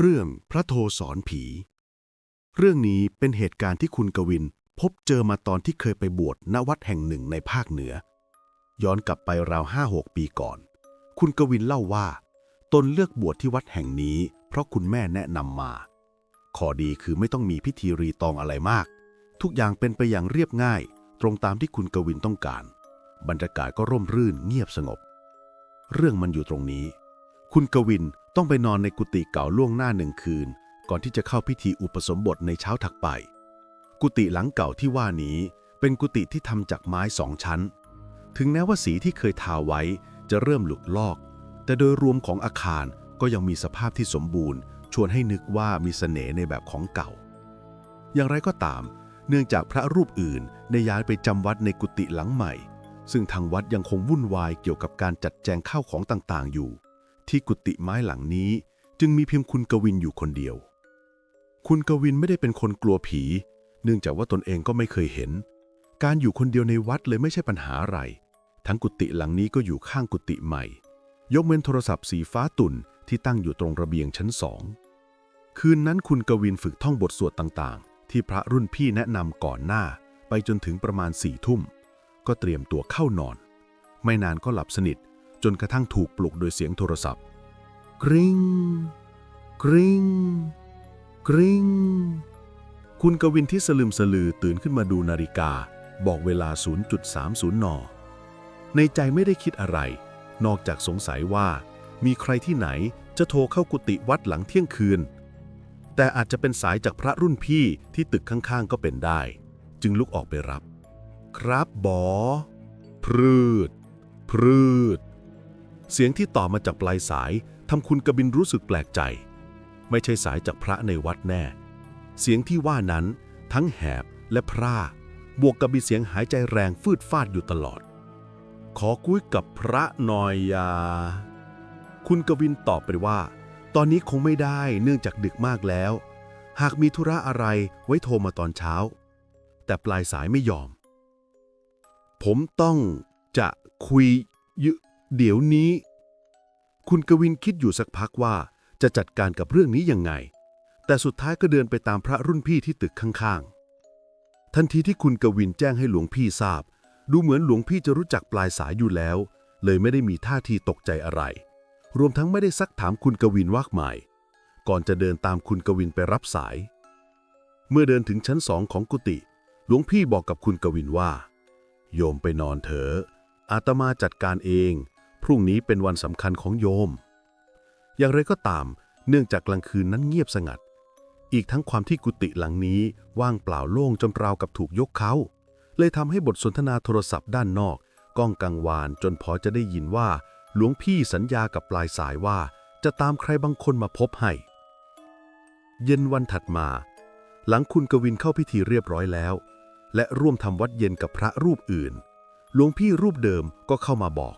เรื่องพระโทสอนผี เรื่องนี้เป็นเหตุการณ์ที่คุณกวินพบเจอมาตอนที่เคยไปบวชณวัดแห่งหนึ่งในภาคเหนือ ย้อนกลับไปราวห้าหกปีก่อน คุณกวินเล่าว่า ตนเลือกบวชที่วัดแห่งนี้ เพราะคุณแม่แนะนำมา ข้อดีคือไม่ต้องมีพิธีรีตองอะไรมาก ทุกอย่างเป็นไปอย่างเรียบง่าย ตรงตามที่คุณกวินต้องการ บรรยากาศก็ร่มรื่นเงียบสงบ เรื่องมันอยู่ตรงนี้ คุณกวิน ต้องไปนอนในกุฏิเก่าล่วงหน้าหนึ่งคืน ก่อนที่จะเข้าพิธีอุปสมบทในเช้าถัดไป กุฏิหลังเก่าที่ว่านี้เป็นกุฏิที่ทำจากไม้สองชั้น ถึงแม้ว่าสีที่เคยทาไว้จะเริ่มหลุดลอก แต่โดยรวมของอาคารก็ยังมีสภาพที่สมบูรณ์ ชวนให้นึกว่ามีเสน่ห์ในแบบของเก่า อย่างไรก็ตาม เนื่องจากพระรูปอื่นได้ย้ายไปจำวัดในกุฏิหลังใหม่ ซึ่งทางวัดยังคงวุ่นวายเกี่ยวกับการจัดแจงข้าวของต่างๆอยู่ ที่กุฏิไม้หลังนี้จึงมีเพียงคุณกวินอยู่คนเดียว คุณกวินไม่ได้เป็นคนกลัวผี เนื่องจากว่าตนเองก็ไม่เคยเห็น การอยู่คนเดียวในวัดเลยไม่ใช่ปัญหาอะไร ทั้งกุฏิหลังนี้ก็อยู่ข้างกุฏิใหม่ ยกเว้นโทรศัพท์สีฟ้าตุ่นที่ตั้งอยู่ตรงระเบียงชั้นสอง คืนนั้นคุณกวินฝึกท่องบทสวดต่างๆ ที่พระรุ่นพี่แนะนำก่อนหน้า ไปจนถึงประมาณสี่ทุ่ม ก็เตรียมตัวเข้านอน ไม่นานก็หลับสนิท จนกระทั่งถูกปลุกโดยเสียงโทรศัพท์ กริงกริงกริงคุณกวินที่สลึมสลือตื่นขึ้นมาดูนาฬิกา บอกเวลา 0.30 น ในใจไม่ได้คิดอะไร นอกจากสงสัยว่า มีใครที่ไหนจะโทรเข้ากุฏิวัดหลังเที่ยงคืน แต่อาจจะเป็นสายจากพระรุ่นพี่ที่ตึกข้างๆก็เป็นได้ จึงลุกออกไปรับ ครับบอพรืดพรืด เสียงที่ต่อมาจากปลายสายทำคุณกบินรู้สึกแปลกใจ ไม่ใช่สายจากพระในวัดแน่ เสียงที่ว่านั้นทั้งแหบและพร่า บวกกับมีเสียงหายใจแรงฟืดฟาดอยู่ตลอด ขอคุยกับพระหน่อยยา คุณกวินตอบไปว่า ตอนนี้คงไม่ได้เนื่องจากดึกมากแล้ว หากมีธุระอะไรไว้โทรมาตอนเช้า แต่ปลายสายไม่ยอม ผมต้องจะคุยย เดี๋ยวนี้ คุณกวินคิดอยู่สักพักว่าจะจัดการกับเรื่องนี้ยังไง แต่สุดท้ายก็เดินไปตามพระรุ่นพี่ที่ตึกข้างๆ ทันทีที่คุณกวินแจ้งให้หลวงพี่ทราบ ดูเหมือนหลวงพี่จะรู้จักปลายสายอยู่แล้ว เลยไม่ได้มีท่าทีตกใจอะไร รวมทั้งไม่ได้ซักถามคุณกวินวากหมาย ก่อนจะเดินตามคุณกวินไปรับสาย เมื่อเดินถึงชั้นสองของกุฏิหลวงพี่บอกกับคุณกวินว่า โยมไปนอนเถอะอาตมาจัดการเอง พรุ่งนี้เป็นวันสำคัญของโยม อย่างไรก็ตาม เนื่องจากกลางคืนนั้นเงียบสงัด อีกทั้งความที่กุฏิหลังนี้ว่างเปล่าโล่งจนราวกับถูกยกเขาเลยทำให้บทสนทนาโทรศัพท์ด้านนอกก้องกังวานจนพอจะได้ยินว่า หลวงพี่สัญญากับปลายสายว่า จะตามใครบางคนมาพบให้ เย็นวันถัดมา หลังคุณกวินเข้าพิธีเรียบร้อยแล้ว และร่วมทำวัดเย็นกับพระรูปอื่น หลวงพี่รูปเดิมก็เข้ามาบอก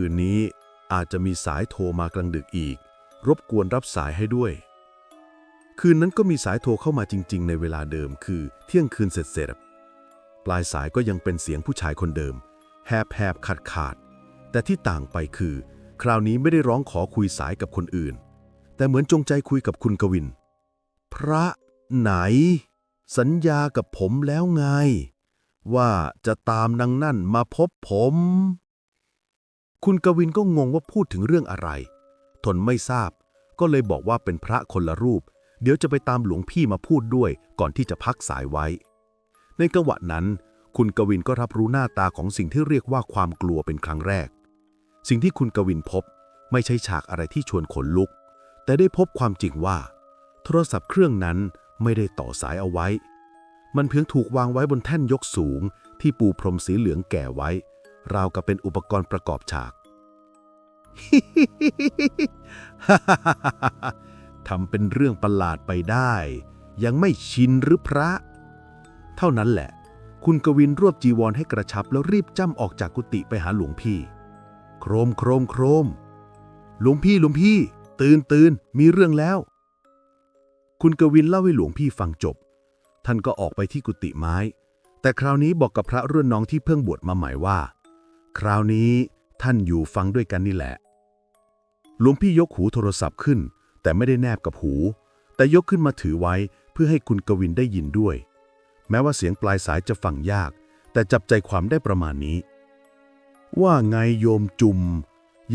คืนนี้อาจจะมีสายโทรมากลางดึกอีก รบกวนรับสายให้ด้วย คืนนั้นก็มีสายโทรเข้ามาจริง ๆ ในเวลาเดิมคือเที่ยงคืนเสร็จๆปลายสายก็ยังเป็นเสียงผู้ชายคนเดิม แหบแหบขาดขาดๆแต่ที่ต่างไปคือ คราวนี้ไม่ได้ร้องขอคุยสายกับคนอื่น แต่เหมือนจงใจคุยกับคุณกวิน พระไหน สัญญากับผมแล้วไง ว่าจะตามนางนั่นมาพบผม คุณกวินก็งงว่าพูดถึงเรื่องอะไร ทนไม่ทราบ ก็เลยบอกว่าเป็นพระคนละรูป เดี๋ยวจะไปตามหลวงพี่มาพูดด้วยก่อนที่จะพักสายไว้ ในจังหวะนั้น คุณกวินก็รับรู้หน้าตาของสิ่งที่เรียกว่าความกลัวเป็นครั้งแรก สิ่งที่คุณกวินพบไม่ใช่ฉากอะไรที่ชวนขนลุก แต่ได้พบความจริงว่า โทรศัพท์เครื่องนั้นไม่ได้ต่อสายเอาไว้ มันเพียงถูกวางไว้บนแท่นยกสูงที่ปูพรมสีเหลืองแก่ไว้ ราวกับเป็นอุปกรณ์ประกอบฉากทำเป็นเรื่องประหลาดไปได้ ยังไม่ชินหรือพระ เท่านั้นแหละ คุณกวินรวบจีวรให้กระชับแล้วรีบจ้ำออกจากกุฏิไปหาหลวงพี่ โครมโครมโครม หลวงพี่หลวงพี่ ตื่นตื่นมีเรื่องแล้ว คุณกวินเล่าให้หลวงพี่ฟังจบ ท่านก็ออกไปที่กุฏิไม้ แต่คราวนี้บอกกับพระรุ่นน้องที่เพิ่งบวชมาใหม่ว่า คราวนี้ท่านอยู่ฟังด้วยกันนี่แหละ หลวงพี่ยกหูโทรศัพท์ขึ้น แต่ไม่ได้แนบกับหู แต่ยกขึ้นมาถือไว้เพื่อให้คุณกวินได้ยินด้วย แม้ว่าเสียงปลายสายจะฟังยาก แต่จับใจความได้ประมาณนี้ ว่าไงโยมจุม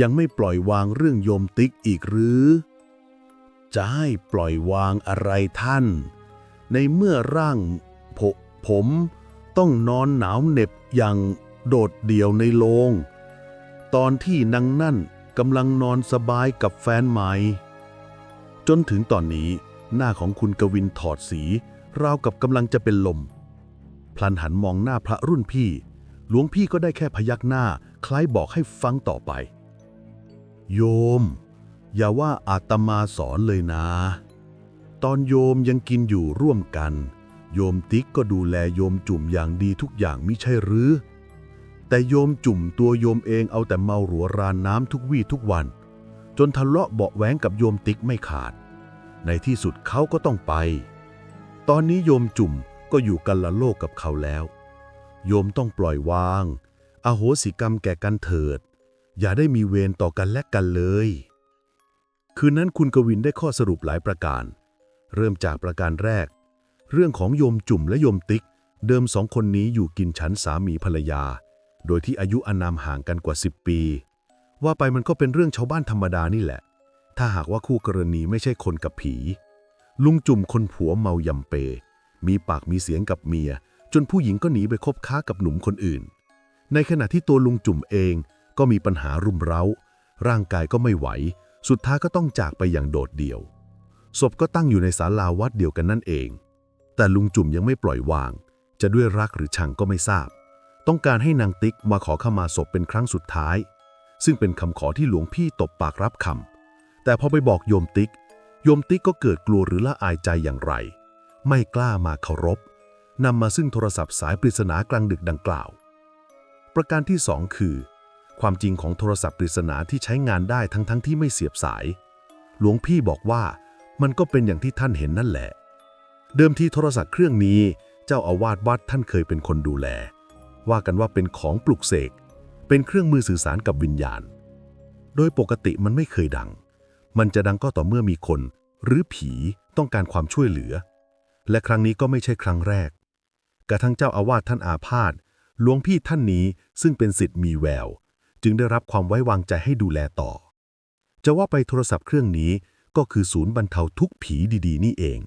ยังไม่ปล่อยวางเรื่องโยมติ๊กอีกหรือ จะให้ปล่อยวางอะไรท่าน ในเมื่อร่างผผมต้องนอนหนาวเหน็บอย่าง โดดเดี่ยวในโรงตอนที่นางนั่นกำลังนอนสบายกับแฟนใหม่ จนถึงตอนนี้หน้าของคุณกวินถอดสีราวกับกำลังจะเป็นลม พลันหันมองหน้าพระรุ่นพี่ หลวงพี่ก็ได้แค่พยักหน้า คล้ายบอกให้ฟังต่อไป โยม อย่าว่าอาตมาสอนเลยนะ ตอนโยมยังกินอยู่ร่วมกัน โยมติ๊กก็ดูแลโยมจุ่มอย่างดีทุกอย่างมิใช่หรือ แต่โยมจุ่มตัวโยมเองเอาแต่เมาหัวรานน้ำทุกวี่ทุกวัน จนทะเลาะเบาะแหวงกับโยมติ๊กไม่ขาด ในที่สุดเขาก็ต้องไป ตอนนี้โยมจุ่มก็อยู่กันละโลกกับเขาแล้ว โยมต้องปล่อยวาง อโหสิกรรมแก่กันเถิด อย่าได้มีเวรต่อกันและกันเลย คืนนั้นคุณกวินได้ข้อสรุปหลายประการ เริ่มจากประการแรก เรื่องของโยมจุ่มและโยมติ๊ก เดิมสองคนนี้อยู่กินชั้นสามีภรรยา โดยที่อายุอานามห่างกันกว่า 10 ปี ว่าไปมันก็เป็นเรื่องชาวบ้านธรรมดานี่แหละ ถ้าหากว่าคู่กรณีไม่ใช่คนกับผี ลุงจุ่มคนผัวเมายำเป มีปากมีเสียงกับเมีย จนผู้หญิงก็หนีไปคบค้ากับหนุ่มคนอื่น ในขณะที่ตัวลุงจุ่มเองก็มีปัญหารุมเร้า ร่างกายก็ไม่ไหว สุดท้ายก็ต้องจากไปอย่างโดดเดี่ยว ศพก็ตั้งอยู่ในศาลาวัดเดียวกันนั่นเอง แต่ลุงจุ่มยังไม่ปล่อยวาง จะด้วยรักหรือชังก็ไม่ทราบ ต้องการให้นางติ๊กมาขอขมาศพเป็นครั้งสุดท้าย ซึ่งเป็นคำขอที่หลวงพี่ตบปากรับคำแต่พอไปบอกโยมติ๊ก โยมติ๊กก็เกิดกลัวหรือละอายใจอย่างไร ไม่กล้ามาเคารพนำมาซึ่งโทรศัพท์สายปริศนากลางดึกดังกล่าว ประการที่สองคือ ความจริงของโทรศัพท์ปริศนาที่ใช้งานได้ทั้งๆทที่ไม่เสียบสาย หลวงพี่บอกว่ามันก็เป็นอย่างที่ท่านเห็นนั่นแหละ เดิมทีโทรศัพท์เครื่องนี้ เจ้าอาวาสวัดท่านเคยเป็นคนดูแล ว่ากันว่าเป็นของปลุกเสก เป็นเครื่องมือสื่อสารกับวิญญาณ โดยปกติมันไม่เคยดัง มันจะดังก็ต่อเมื่อมีคน หรือผีต้องการความช่วยเหลือ และครั้งนี้ก็ไม่ใช่ครั้งแรก กระทั่งเจ้าอาวาสท่านอาพาธหลวงพี่ท่านนี้ซึ่งเป็นสิทธิ์มีแวว จึงได้รับความไว้วางใจให้ดูแลต่อ จะว่าไปโทรศัพท์เครื่องนี้ก็คือศูนย์บรรเทาทุกข์ผีดี ๆ นี่เอง